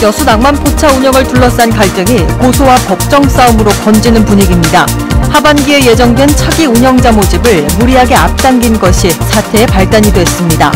여수 낭만포차 운영을 둘러싼 갈등이 고소와 법정 싸움으로 번지는 분위기입니다. 하반기에 예정된 차기 운영자 모집을 무리하게 앞당긴 것이 사태의 발단이 됐습니다.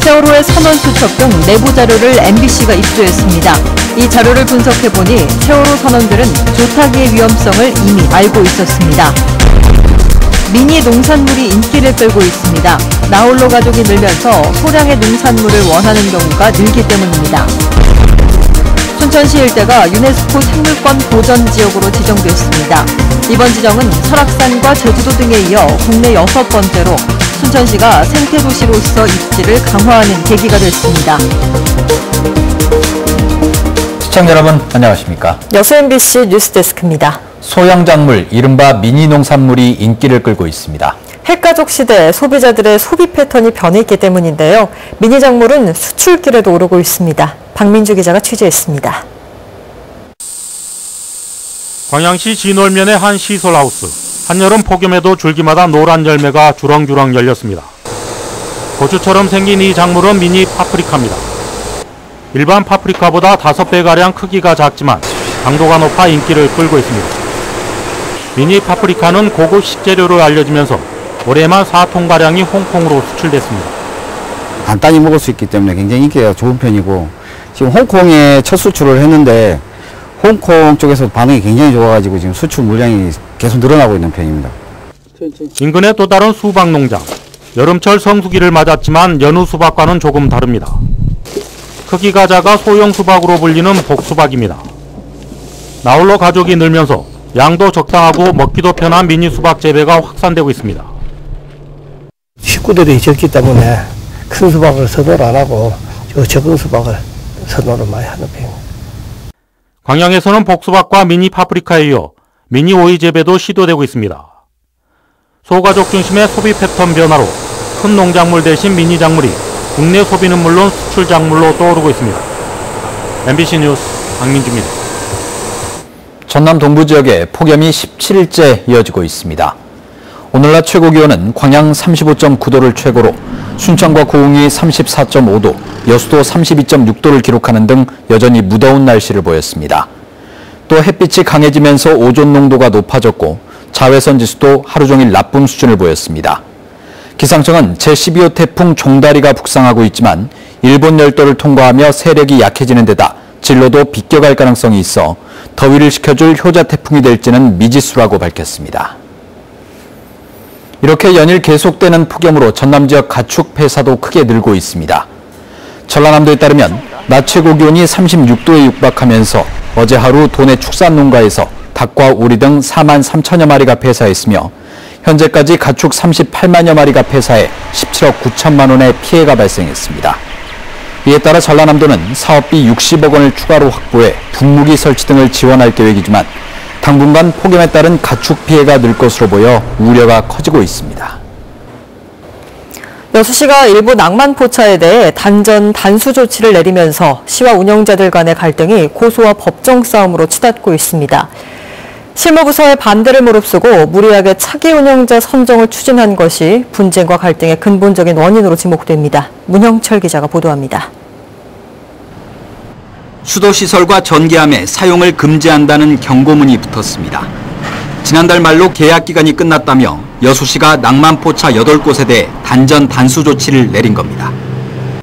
세월호의 선원 수첩 등 내부 자료를 MBC가 입수했습니다. 이 자료를 분석해보니 세월호 선원들은 조타기의 위험성을 이미 알고 있었습니다. 미니 농산물이 인기를 끌고 있습니다. 나홀로 가족이 늘면서 소량의 농산물을 원하는 경우가 늘기 때문입니다. 순천시 일대가 유네스코 생물권 보전 지역으로 지정됐습니다. 이번 지정은 설악산과 제주도 등에 이어 국내 여섯 번째로 순천시가 생태도시로서 입지를 강화하는 계기가 됐습니다. 시청자 여러분 안녕하십니까? 여수 MBC 뉴스데스크입니다. 소형작물 이른바 미니 농산물이 인기를 끌고 있습니다. 핵가족 시대 소비자들의 소비 패턴이 변해있기 때문인데요. 미니 작물은 수출길에도 오르고 있습니다. 박민주 기자가 취재했습니다. 광양시 진월면의 한 시설하우스. 한여름 폭염에도 줄기마다 노란 열매가 주렁주렁 열렸습니다. 고추처럼 생긴 이 작물은 미니 파프리카입니다. 일반 파프리카보다 5배가량 크기가 작지만 당도가 높아 인기를 끌고 있습니다. 미니 파프리카는 고급 식재료로 알려지면서 올해만 4톤가량이 홍콩으로 수출됐습니다. 간단히 먹을 수 있기 때문에 굉장히 인기가 좋은 편이고 지금 홍콩에 첫 수출을 했는데 홍콩 쪽에서 반응이 굉장히 좋아가지고 지금 수출 물량이 계속 늘어나고 있는 편입니다. 인근의 또 다른 수박 농장. 여름철 성수기를 맞았지만 연우 수박과는 조금 다릅니다. 크기가 작아 소형 수박으로 불리는 복수박입니다. 나홀로 가족이 늘면서 양도 적당하고 먹기도 편한 미니 수박 재배가 확산되고 있습니다. 식구들이 적기 때문에 큰 수박을 선호를 안 하고 저 적은 수박을 선호를 많이 하는 편입니다. 광양에서는 복수박과 미니 파프리카에 이어 미니 오이 재배도 시도되고 있습니다. 소가족 중심의 소비 패턴 변화로 큰 농작물 대신 미니 작물이 국내 소비는 물론 수출 작물로 떠오르고 있습니다. MBC 뉴스 박민주입니다. 전남 동부 지역에 폭염이 17일째 이어지고 있습니다. 오늘 낮 최고 기온은 광양 35.9도를 최고로 순천과 고흥이 34.5도, 여수도 32.6도를 기록하는 등 여전히 무더운 날씨를 보였습니다. 또 햇빛이 강해지면서 오존 농도가 높아졌고 자외선 지수도 하루 종일 나쁨 수준을 보였습니다. 기상청은 제12호 태풍 종다리가 북상하고 있지만 일본 열도를 통과하며 세력이 약해지는 데다 진로도 비껴갈 가능성이 있어 더위를 식혀줄 효자 태풍이 될지는 미지수라고 밝혔습니다. 이렇게 연일 계속되는 폭염으로 전남 지역 가축 폐사도 크게 늘고 있습니다. 전라남도에 따르면 낮 최고 기온이 36도에 육박하면서 어제 하루 도내 축산 농가에서 닭과 오리 등 4만 3천여 마리가 폐사했으며 현재까지 가축 38만여 마리가 폐사해 17억 9천만 원의 피해가 발생했습니다. 이에 따라 전라남도는 사업비 60억 원을 추가로 확보해 분무기 설치 등을 지원할 계획이지만 당분간 폭염에 따른 가축 피해가 늘 것으로 보여 우려가 커지고 있습니다. 여수시가 일부 낭만 포차에 대해 단전 단수 조치를 내리면서 시와 운영자들 간의 갈등이 고소와 법정 싸움으로 치닫고 있습니다. 실무부서의 반대를 무릅쓰고 무리하게 차기 운영자 선정을 추진한 것이 분쟁과 갈등의 근본적인 원인으로 지목됩니다. 문영철 기자가 보도합니다. 수도시설과 전기암에 사용을 금지한다는 경고문이 붙었습니다. 지난달 말로 계약 기간이 끝났다며 여수시가 낭만포차 8곳에 대해 단전 단수 조치를 내린 겁니다.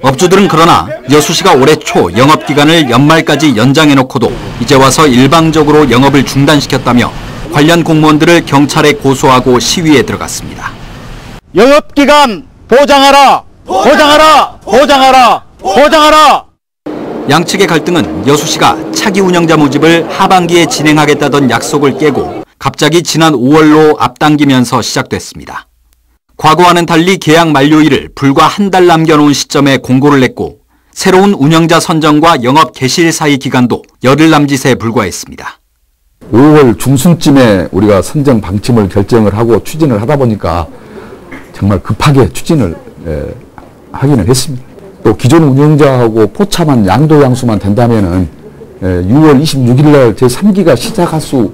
업주들은 그러나 여수시가 올해 초 영업기간을 연말까지 연장해놓고도 이제 와서 일방적으로 영업을 중단시켰다며 관련 공무원들을 경찰에 고소하고 시위에 들어갔습니다. 영업기간 보장하라! 보장하라! 보장하라! 보장하라! 양측의 갈등은 여수시가 차기 운영자 모집을 하반기에 진행하겠다던 약속을 깨고 갑자기 지난 5월로 앞당기면서 시작됐습니다. 과거와는 달리 계약 만료일을 불과 한 달 남겨놓은 시점에 공고를 냈고 새로운 운영자 선정과 영업 개실 사이 기간도 열흘 남짓에 불과했습니다. 5월 중순쯤에 우리가 선정 방침을 결정을 하고 추진을 하다 보니까 정말 급하게 추진을 에, 하기는 했습니다. 또 기존 운영자하고 포차만 양도 양수만 된다면은 에, 6월 26일 날 제3기가 시작할 수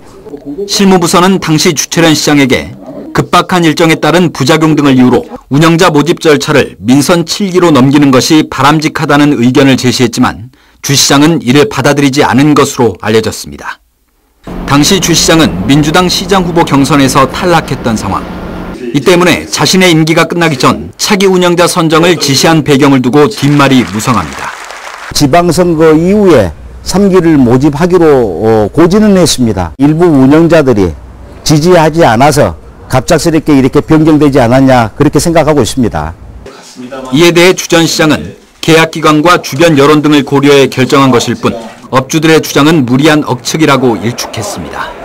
실무부서는 당시 주철현 시장에게 급박한 일정에 따른 부작용 등을 이유로 운영자 모집 절차를 민선 7기로 넘기는 것이 바람직하다는 의견을 제시했지만 주 시장은 이를 받아들이지 않은 것으로 알려졌습니다. 당시 주 시장은 민주당 시장 후보 경선에서 탈락했던 상황. 이 때문에 자신의 임기가 끝나기 전 차기 운영자 선정을 지시한 배경을 두고 뒷말이 무성합니다. 지방선거 이후에 3기를 모집하기로 어, 고지는 했습니다. 일부 운영자들이 지지하지 않아서 갑작스럽게 이렇게 변경되지 않았냐 그렇게 생각하고 있습니다. 이에 대해 주 전 시장은 계약 기관과 주변 여론 등을 고려해 결정한 것일 뿐 업주들의 주장은 무리한 억측이라고 일축했습니다.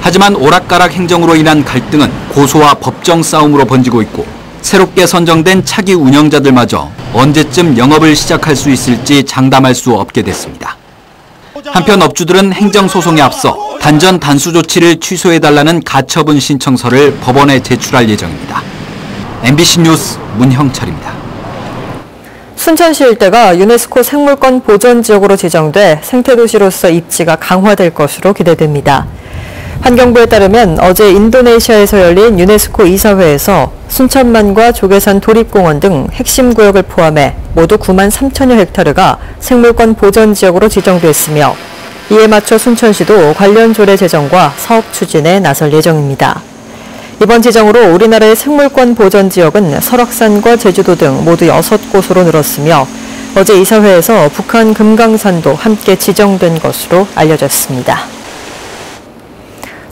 하지만 오락가락 행정으로 인한 갈등은 고소와 법정 싸움으로 번지고 있고 새롭게 선정된 차기 운영자들마저 언제쯤 영업을 시작할 수 있을지 장담할 수 없게 됐습니다. 한편 업주들은 행정소송에 앞서 단전 단수 조치를 취소해달라는 가처분 신청서를 법원에 제출할 예정입니다. MBC 뉴스 문형철입니다. 순천시 일대가 유네스코 생물권 보전 지역으로 지정돼 생태도시로서 입지가 강화될 것으로 기대됩니다. 환경부에 따르면 어제 인도네시아에서 열린 유네스코 이사회에서 순천만과 조계산 도립공원 등 핵심 구역을 포함해 모두 9만 3천여 헥타르가 생물권 보전 지역으로 지정됐으며 이에 맞춰 순천시도 관련 조례 제정과 사업 추진에 나설 예정입니다. 이번 지정으로 우리나라의 생물권 보전 지역은 설악산과 제주도 등 모두 6곳으로 늘었으며 어제 이사회에서 북한 금강산도 함께 지정된 것으로 알려졌습니다.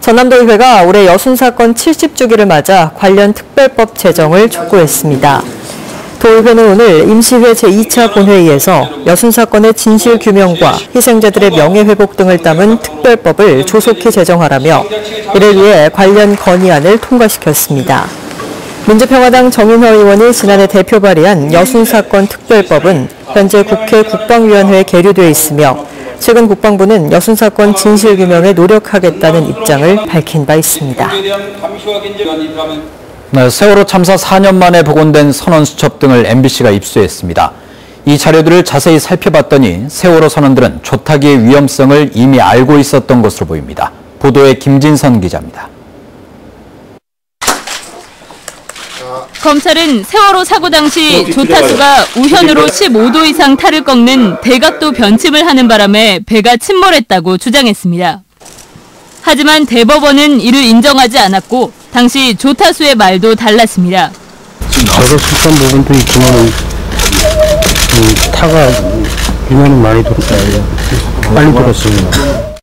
전남도의회가 올해 여순 사건 70주기를 맞아 관련 특별법 제정을 촉구했습니다. 도의회는 오늘 임시회 제2차 본회의에서 여순 사건의 진실 규명과 희생자들의 명예 회복 등을 담은 특별법을 조속히 제정하라며 이를 위해 관련 건의안을 통과시켰습니다. 민주평화당 정인호 의원이 지난해 대표 발의한 여순 사건 특별법은 현재 국회 국방위원회에 계류돼 있으며 최근 국방부는 여순 사건 진실 규명에 노력하겠다는 입장을 밝힌 바 있습니다. 네, 세월호 참사 4년 만에 복원된 선원 수첩 등을 MBC가 입수했습니다. 이 자료들을 자세히 살펴봤더니 세월호 선원들은 조타기의 위험성을 이미 알고 있었던 것으로 보입니다. 보도에 김진선 기자입니다. 검찰은 세월호 사고 당시 조타수가 우현으로 15도 이상 탈을 꺾는 대각도 변침을 하는 바람에 배가 침몰했다고 주장했습니다. 하지만 대법원은 이를 인정하지 않았고 당시 조타수의 말도 달랐습니다. 저도 숙한 부분도 있지만 음, 타가 유난히 많이 들었어요. 빨리 들었습니다.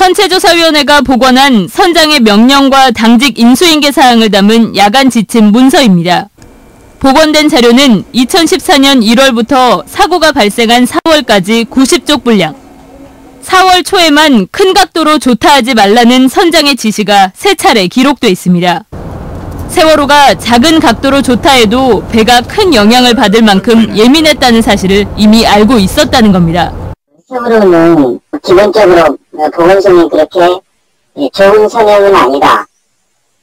선체조사위원회가 복원한 선장의 명령과 당직 인수인계 사항을 담은 야간 지침 문서입니다. 복원된 자료는 2014년 1월부터 사고가 발생한 4월까지 90쪽 분량. 4월 초에만 큰 각도로 조타하지 말라는 선장의 지시가 세 차례 기록돼 있습니다. 세월호가 작은 각도로 조타해도 배가 큰 영향을 받을 만큼 예민했다는 사실을 이미 알고 있었다는 겁니다. 세월호는 기본적으로 보건성이 그렇게 좋은 선형은 아니다.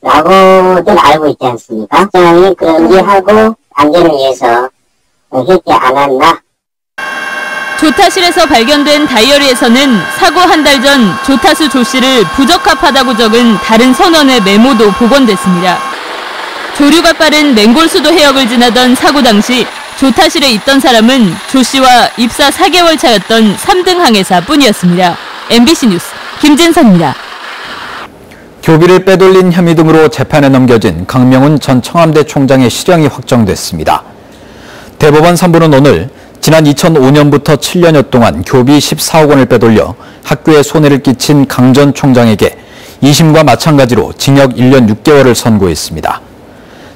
라고들 알고 있지 않습니까? 상황이 그런 일 하고 안전을 위해서 했지 않았나? 조타실에서 발견된 다이어리에서는 사고 한 달 전 조타수 조 씨를 부적합하다고 적은 다른 선원의 메모도 복원됐습니다. 조류가 빠른 맹골수도 해역을 지나던 사고 당시 조타실에 있던 사람은 조 씨와 입사 4개월 차였던 3등 항해사 뿐이었습니다. MBC 뉴스 김진선입니다. 교비를 빼돌린 혐의 등으로 재판에 넘겨진 강명훈 전 청와대 총장의 실형이 확정됐습니다. 대법원 3부는 오늘 지난 2005년부터 7년여 동안 교비 14억 원을 빼돌려 학교에 손해를 끼친 강 전 총장에게 2심과 마찬가지로 징역 1년 6개월을 선고했습니다.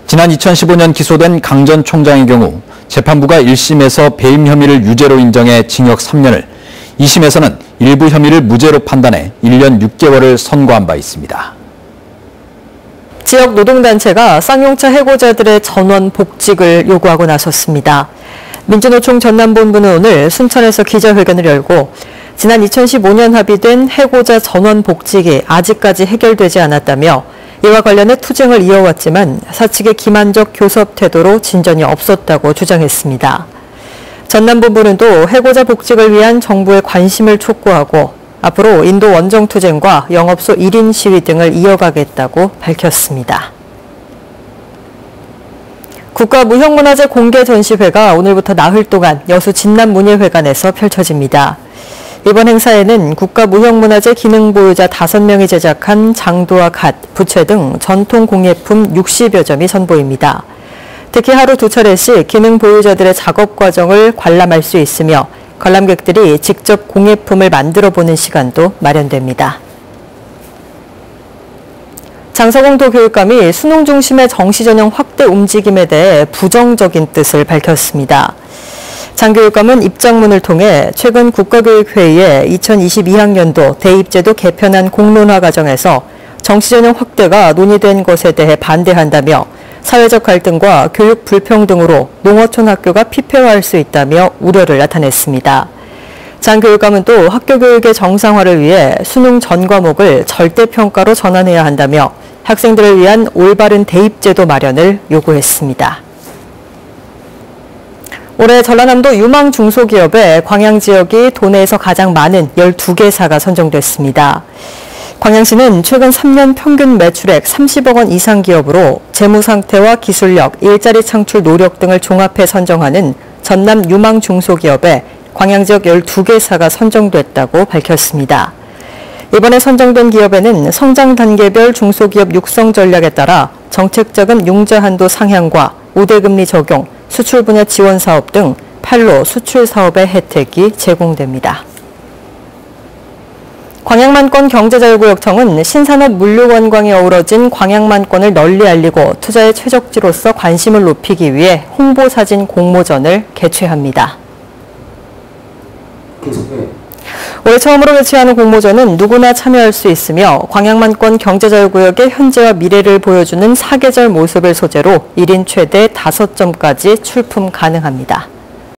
지난 2015년 기소된 강 전 총장의 경우 재판부가 1심에서 배임 혐의를 유죄로 인정해 징역 3년을, 2심에서는 일부 혐의를 무죄로 판단해 1년 6개월을 선고한 바 있습니다. 지역 노동단체가 쌍용차 해고자들의 전원 복직을 요구하고 나섰습니다. 민주노총 전남본부는 오늘 순천에서 기자회견을 열고 지난 2015년 합의된 해고자 전원 복직이 아직까지 해결되지 않았다며 이와 관련해 투쟁을 이어왔지만 사측의 기만적 교섭 태도로 진전이 없었다고 주장했습니다. 전남본부는 또 해고자 복직을 위한 정부의 관심을 촉구하고 앞으로 인도 원정 투쟁과 영업소 1인 시위 등을 이어가겠다고 밝혔습니다. 국가무형문화재 공개 전시회가 오늘부터 나흘 동안 여수 진남문예회관에서 펼쳐집니다. 이번 행사에는 국가무형문화재 기능보유자 5명이 제작한 장도와 갓, 부채 등 전통 공예품 60여 점이 선보입니다. 특히 하루 두 차례씩 기능 보유자들의 작업 과정을 관람할 수 있으며 관람객들이 직접 공예품을 만들어 보는 시간도 마련됩니다. 장서공 도 교육감이 수능 중심의 정시 전형 확대 움직임에 대해 부정적인 뜻을 밝혔습니다. 장 교육감은 입장문을 통해 최근 국가교육회의에 2022학년도 대입제도 개편안 공론화 과정에서 정시 전형 확대가 논의된 것에 대해 반대한다며 사회적 갈등과 교육 불평등으로 농어촌 학교가 피폐화할 수 있다며 우려를 나타냈습니다. 장 교육감은 또 학교 교육의 정상화를 위해 수능 전 과목을 절대평가로 전환해야 한다며 학생들을 위한 올바른 대입제도 마련을 요구했습니다. 올해 전라남도 유망 중소기업에 광양 지역이 도내에서 가장 많은 12개사가 선정됐습니다. 광양시는 최근 3년 평균 매출액 30억 원 이상 기업으로 재무 상태와 기술력, 일자리 창출 노력 등을 종합해 선정하는 전남 유망 중소기업에 광양 지역 12개사가 선정됐다고 밝혔습니다. 이번에 선정된 기업에는 성장 단계별 중소기업 육성 전략에 따라 정책적인 융자 한도 상향과 우대금리 적용, 수출 분야 지원 사업 등 팔로 수출 사업의 혜택이 제공됩니다. 광양만권 경제자유구역청은 신산업 물류관광이 어우러진 광양만권을 널리 알리고 투자의 최적지로서 관심을 높이기 위해 홍보사진 공모전을 개최합니다. 올해 처음으로 개최하는 공모전은 누구나 참여할 수 있으며 광양만권 경제자유구역의 현재와 미래를 보여주는 사계절 모습을 소재로 1인 최대 5점까지 출품 가능합니다.